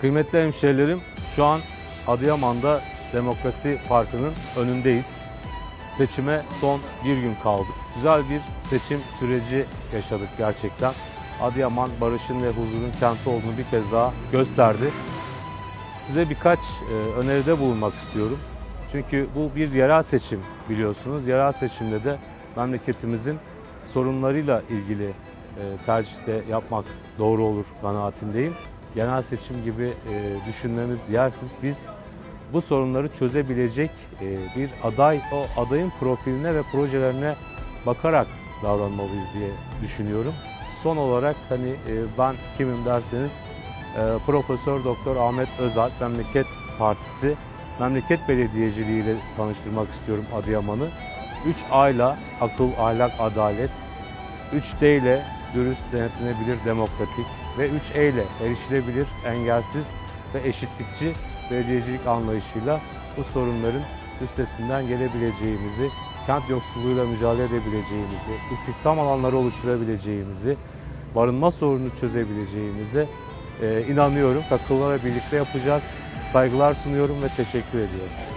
Kıymetli hemşehrilerim, şu an Adıyaman'da Demokrasi Parkı'nın önündeyiz. Seçime son bir gün kaldı. Güzel bir seçim süreci yaşadık gerçekten. Adıyaman barışın ve huzurun kenti olduğunu bir kez daha gösterdi. Size birkaç e, öneride bulunmak istiyorum. Çünkü bu bir yerel seçim biliyorsunuz. Yerel seçimde de memleketimizin sorunlarıyla ilgili e, tercihte yapmak doğru olur kanaatindeyim. Genel seçim gibi e, düşünmemiz yersiz. Biz bu sorunları çözebilecek e, bir aday, o adayın profiline ve projelerine bakarak davranmalıyız diye düşünüyorum. Son olarak hani e, ben kimim derseniz e, Profesör Doktor Ahmet Özal Memleket Partisi Memleket Belediyeciliği ile tanıştırmak istiyorum Adıyaman'ı. 3 A'yla akıl, ahlak, adalet, 3 D ile dürüst, denetlenebilir, demokratik ve 3 E ile erişilebilir, engelsiz ve eşitlikçi belediyecilik anlayışıyla bu sorunların üstesinden gelebileceğimizi, kent yoksulluğuyla mücadele edebileceğimizi, istihdam alanları oluşturabileceğimizi, barınma sorununu çözebileceğimize e, inanıyorum. Akıllara birlikte yapacağız. Saygılar sunuyorum ve teşekkür ediyorum.